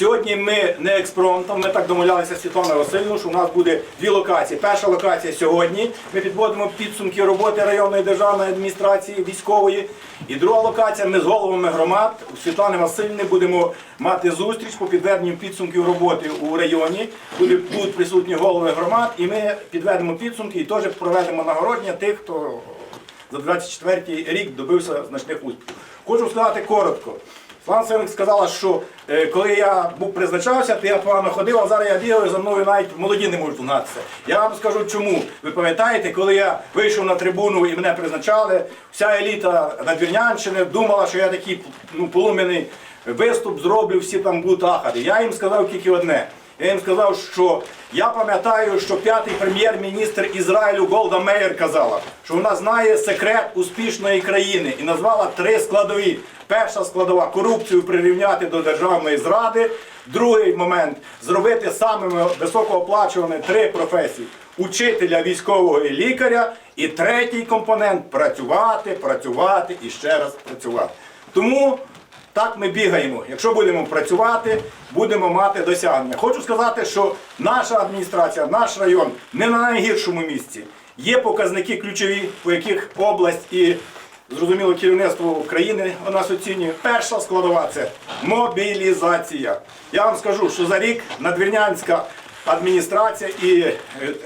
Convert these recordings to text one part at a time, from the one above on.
Сьогодні ми не експромтом, ми так домовлялися з Світланою Васильівною, що у нас буде дві локації. Перша локація сьогодні. Ми підводимо підсумки роботи районної державної адміністрації військової. І друга локація. Ми з головами громад у Світлани Васильівни будемо мати зустріч по підведенню підсумків роботи у районі. Будуть присутні голови громад, і ми підведемо підсумки і теж проведемо нагородження тих, хто за 24 рік добився значних успіхів. Хочу сказати коротко. Слава Сенник сказала, що е, коли я був призначався, то я погано ходив, а зараз я бігаю, за мною навіть молоді не можуть гнатися. Я вам скажу чому. Ви пам'ятаєте, коли я вийшов на трибуну і мене призначали, вся еліта Надвірнянщини думала, що я такий ну, полум'яний виступ зроблю, всі там будуть ахати. Я їм сказав тільки одне. Я їм сказав, що я пам'ятаю, що п'ятий прем'єр-міністр Ізраїлю Голда Меєр казала, що вона знає секрет успішної країни і назвала три складові. Перша складова корупцію прирівняти до державної зради. Другий момент зробити самими високооплачуваними три професії: учителя, військового і лікаря. І третій компонент працювати, працювати і ще раз працювати. Тому так ми бігаємо. Якщо будемо працювати, будемо мати досягнення. Хочу сказати, що наша адміністрація, наш район не на найгіршому місці. Є показники ключові, по яких область і зрозуміло керівництво України у нас оцінює. Перша складова це мобілізація. Я вам скажу, що за рік надвірнянська адміністрація і е,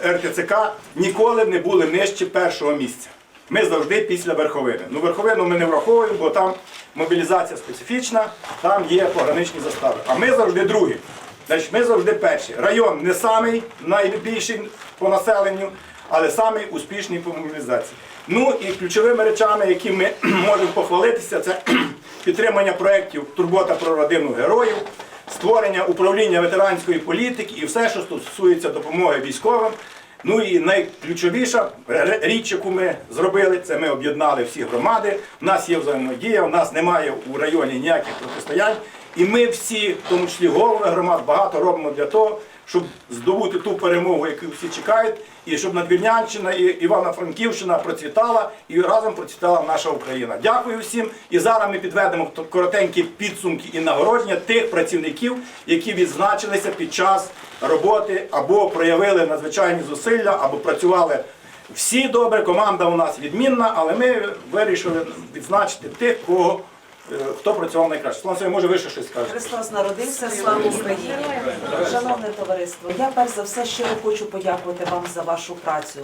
РТЦК ніколи не були нижче першого місця. Ми завжди після верховини. Ну, верховину ми не враховуємо, бо там мобілізація специфічна, там є пограничні застави. А ми завжди другі. Значить, ми завжди перші. Район не самий найбільший по населенню, але самий успішний по мобілізації. Ну і ключовими речами, які ми можемо похвалитися, це підтримання проєктів Турбота про родину героїв, створення управління ветеранської політики і все, що стосується допомоги військовим. Ну і найключовіша річ, яку ми зробили, це ми об'єднали всі громади. У нас є взаємодія, у нас немає у районі ніяких протистоянь. І ми всі, в тому числі голови громад, багато робимо для того, щоб здобути ту перемогу, яку всі чекають, і щоб Надвірнянщина і Івано-Франківщина процвітала і разом процвітала наша Україна. Дякую всім. І зараз ми підведемо коротенькі підсумки і нагородження тих працівників, які відзначилися під час роботи або проявили надзвичайні зусилля, або працювали. Всі добре, команда у нас відмінна, але ми вирішили відзначити тих, кого, е, хто працював найкраще. Слава може ви ще щось скажете? Христос народився, слава Україні! Шановне товариство, я перш за все щиро хочу подякувати вам за вашу працю.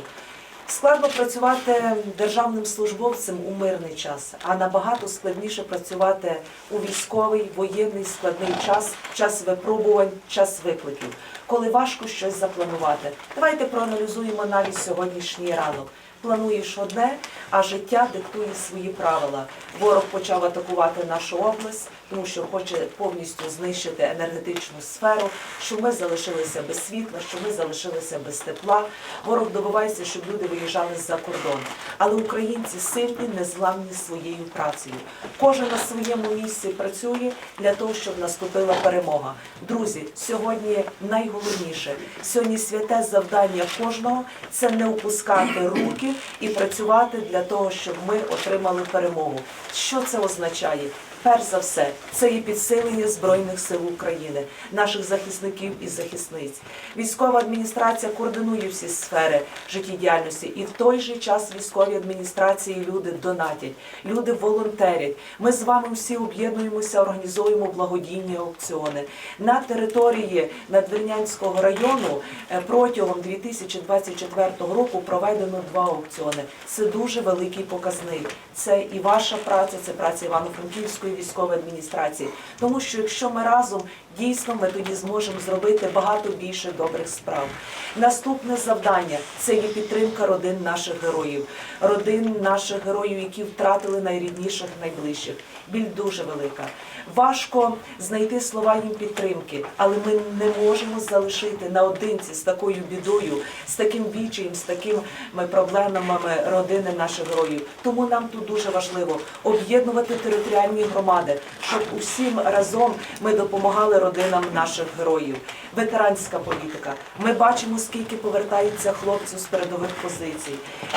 Складно працювати державним службовцем у мирний час, а набагато складніше працювати у військовий, воєнний складний час, час випробувань, час викликів, коли важко щось запланувати. Давайте проаналізуємо навіть сьогоднішній ранок. Плануєш одне, а життя диктує свої правила. Ворог почав атакувати нашу область, тому що хоче повністю знищити енергетичну сферу, щоб ми залишилися без світла, щоб ми залишилися без тепла. Ворог добивається, щоб люди виїжджали за кордон. Але українці сильні, незламні своєю працею. Кожен на своєму місці працює для того, щоб наступила перемога. Друзі, сьогодні найголовніше, сьогодні святе завдання кожного це не опускати руки і працювати для того, щоб ми отримали перемогу. Що це означає? Перш за все, це є підсилення Збройних сил України, наших захисників і захисниць. Військова адміністрація координує всі сфери життєдіяльності, і в той же час військові адміністрації люди донатять, люди волонтерять. Ми з вами всі об'єднуємося, організуємо благодійні аукціони. На території Надвірнянського району е, протягом 2024 року проведено два аукціони. Це дуже великий показник. Це і ваша праця, це праця Івано-Франківської військової адміністрації. Тому що якщо ми разом дійсно ми тоді зможемо зробити багато більше добрих справ. Наступне завдання це є підтримка родин наших героїв, родин наших героїв, які втратили найрідніших, найближчих. Біль дуже велика. Важко знайти слова їм підтримки, але ми не можемо залишити наодинці з такою бідою, з таким вічаєм, з такими проблемами родини наших героїв. Тому нам тут дуже важливо об'єднувати територіальні громади, щоб усім разом ми допомагали родинам наших героїв. Ветеранська політика. Ми бачимо, скільки повертається хлопців з передових позицій,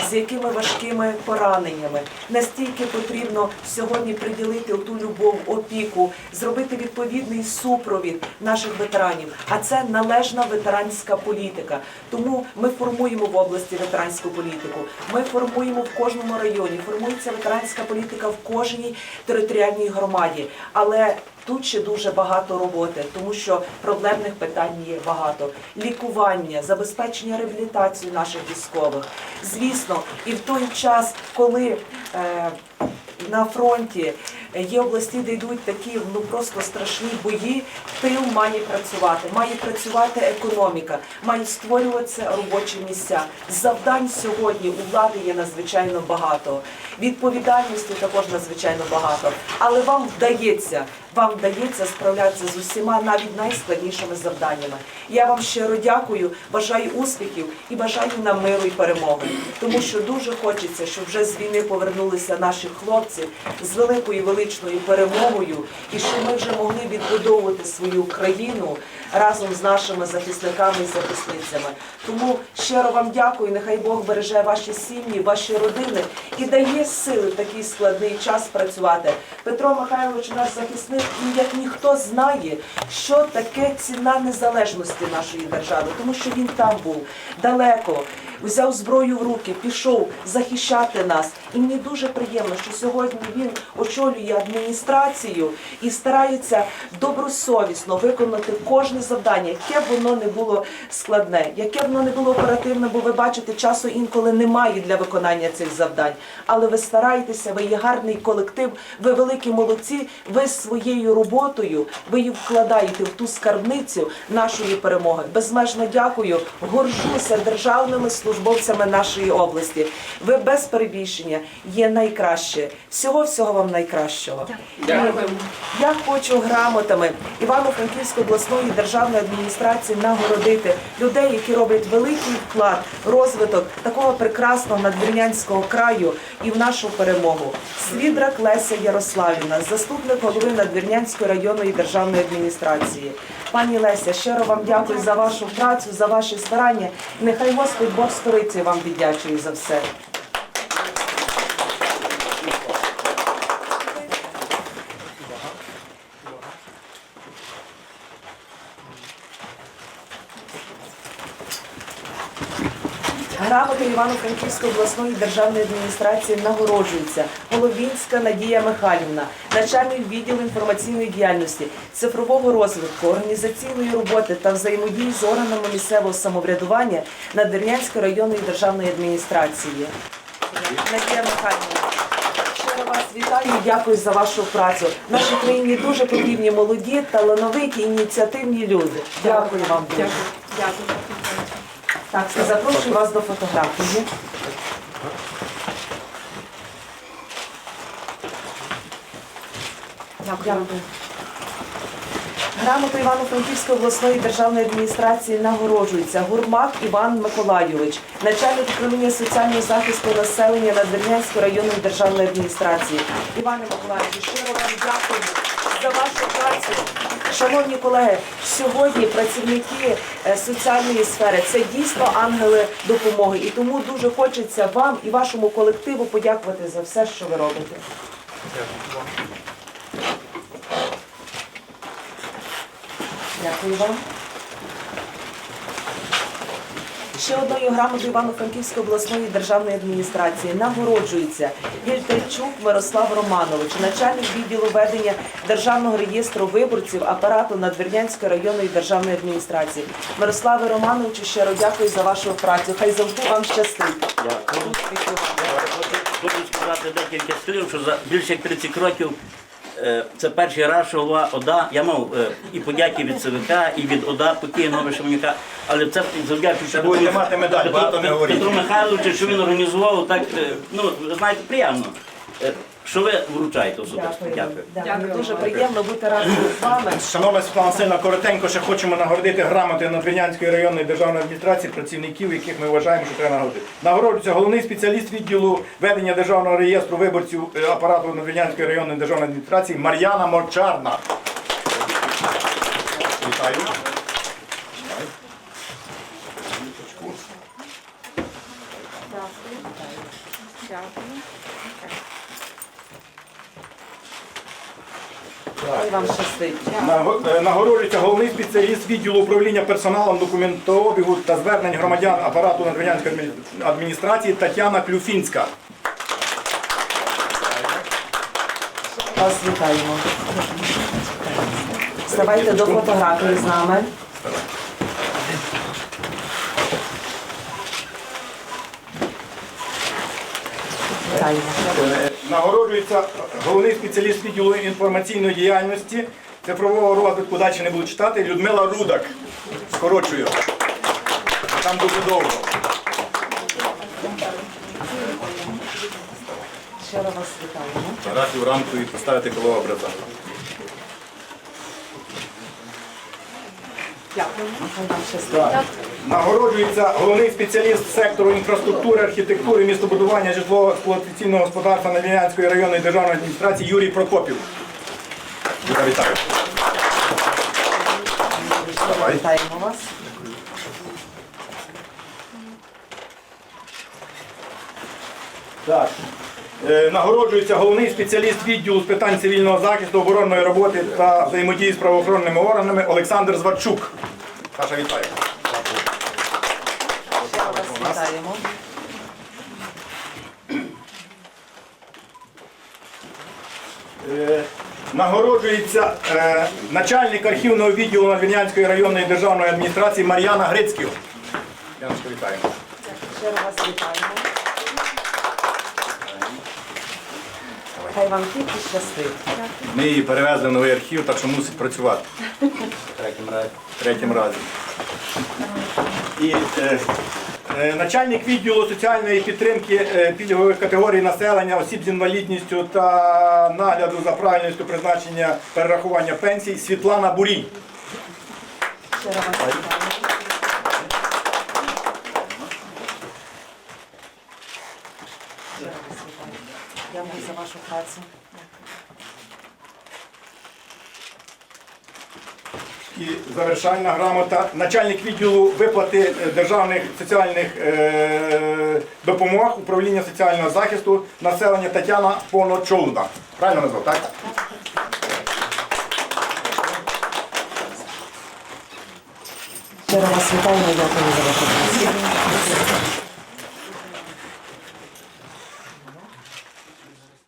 з якими важкими пораненнями. Настільки потрібно сьогодні приділити ту любов, опіку, зробити відповідний супровід наших ветеранів. А це належна ветеранська політика. Тому ми формуємо в області ветеранську політику. Ми формуємо в кожному районі. Формується ветеранська політика в кожній територіальній громаді. Але Тут ще дуже багато роботи, тому що проблемних питань є багато. Лікування, забезпечення реабілітації наших військових. Звісно, і в той час, коли е, на фронті є області, де йдуть такі ну просто страшні бої, тил має працювати, має працювати економіка, мають створюватися робочі місця. Завдань сьогодні у влади є надзвичайно багато. Відповідальності також надзвичайно багато. Але вам вдається, вам вдається справлятися з усіма навіть найскладнішими завданнями. Я вам щиро дякую, бажаю успіхів і бажаю нам миру і перемоги. Тому що дуже хочеться, щоб вже з війни повернулися наші хлопці з великою величною перемогою, і щоб ми вже могли відбудовувати свою країну разом з нашими захисниками і захисницями. Тому щиро вам дякую. Нехай Бог береже ваші сім'ї, ваші родини і дає сили в такий складний час працювати. Петро Михайлович, наш захисник, він як ніхто знає, що таке ціна незалежності нашої держави, тому що він там був далеко. Взяв зброю в руки, пішов захищати нас. І мені дуже приємно, що сьогодні він очолює адміністрацію і старається добросовісно виконати кожне завдання, яке б воно не було складне, яке б воно не було оперативне, бо ви бачите, часу інколи немає для виконання цих завдань. Але ви стараєтеся, ви є гарний колектив, ви великі молодці, ви своєю роботою, ви її вкладаєте в ту скарбницю нашої перемоги. Безмежно дякую, горжуся державними службовцями нашої області. Ви без перебільшення є найкраще. Всього всього вам найкращого. Дякую. Я хочу грамотами Івано-Франківської обласної державної адміністрації нагородити людей, які роблять великий вклад, розвиток такого прекрасного надвірнянського краю і в нашу перемогу. Свідрак Леся Ярославівна, заступник голови Надвірнянської районної державної адміністрації. Пані Леся, щиро вам дякую за вашу працю, за ваші старання. Нехай Господь Бог сторицею вам віддячую за все. Грамотою Івано-Франківської обласної державної адміністрації нагороджується Головінська Надія Михайлівна, начальник відділу інформаційної діяльності, цифрового розвитку, організаційної роботи та взаємодії з органами місцевого самоврядування Надвірнянської районної державної адміністрації. Надія Михайлівна. Вас вітаю дякую за вашу працю. В нашій країні дуже потрібні молоді, талановиті, ініціативні люди. Дякую вам. Дякую. Так, запрошую вас до фотографії. Дякую. Грамотою Івано-Франківської обласної державної адміністрації нагороджується Гурмак Іван Миколайович, начальник управління соціального захисту населення Надвірнянської районної державної адміністрації. Іване Миколайовичу, щиро вам дякую за вашу працю. Шановні колеги, сьогодні працівники е, соціальної сфери це дійсно ангели допомоги. І тому дуже хочеться вам і вашому колективу подякувати за все, що ви робите. Дякую вам. Ще одною грамотою Івано-Франківської обласної державної адміністрації нагороджується Вільтерчук Мирослав Романович, начальник відділу ведення державного реєстру виборців апарату Надвірнянської районної державної адміністрації. Мирославе Романовичу, щиро дякую за вашу працю. Хай завжди вам щастить. Дякую. Хочу сказати декілька слів, що за більше як 30 років це перший раз, що голова ОДА. Я мав е, і подяки від ЦВК, і від ОДА покійного Шевнюка, але це завдяки Петру-. Петру Михайловичу, що він організував так, е, ну, ви знаєте, приємно. Що ви вручаєте особисто. Дякую. Дякую. Дякую. Дуже приємно бути разом з вами. Шановна Світлана Васильівна, коротенько ще хочемо нагородити грамоти Надвірнянської районної державної адміністрації працівників, яких ми вважаємо, що треба нагородити. Нагороджується головний спеціаліст відділу ведення державного реєстру виборців е, апарату Надвірнянської районної державної адміністрації Мар'яна Морчарна. Вітаю. Хай вам щастить. Е, Нагороджується головний спеціаліст відділу управління персоналом документообігу та звернень громадян апарату Надвірнянської адміністрації Тетяна Клюфінська. Вас вітаємо. Ставайте до фотографії з нами. Е, Нагороджується головний спеціаліст відділу інформаційної діяльності, цифрового розвитку, далі не буду читати, Людмила Рудак. Скорочую. Там дуже довго. Щиро вас вітаємо. Фотографію рамку і поставити коло образа. Вам щастить. Нагороджується головний спеціаліст сектору інфраструктури, архітектури, містобудування житлово-експлуатаційного господарства Надвірнянської районної державної адміністрації Юрій Прокопів. Вітаю. Давай. Вітаємо вас. Так. Е, Нагороджується головний спеціаліст відділу з питань цивільного захисту, оборонної роботи та взаємодії з правоохоронними органами Олександр Зварчук. Саша, вітаю. Вітаємо. Е, Нагороджується е, начальник архівного відділу Надвірнянської районної державної адміністрації Мар'яна Грицьків. Яночко, вітаємо. Щиро вас вітаємо. Хай вам тільки щастить. Ми її перевезли в новий архів, так що мусить працювати. Третім разі. третім разі. І е, начальник відділу соціальної підтримки е, пільгових категорій населення, осіб з інвалідністю та нагляду за правильністю призначення перерахування пенсій Світлана Бурій. Дякую за вашу працю. І завершальна грамота. Начальник відділу виплати е, державних соціальних е, допомог управління соціального захисту населення Тетяна Поночовна. Правильно назвав, так? Щиро вас вітаємо. Дякую за вашу.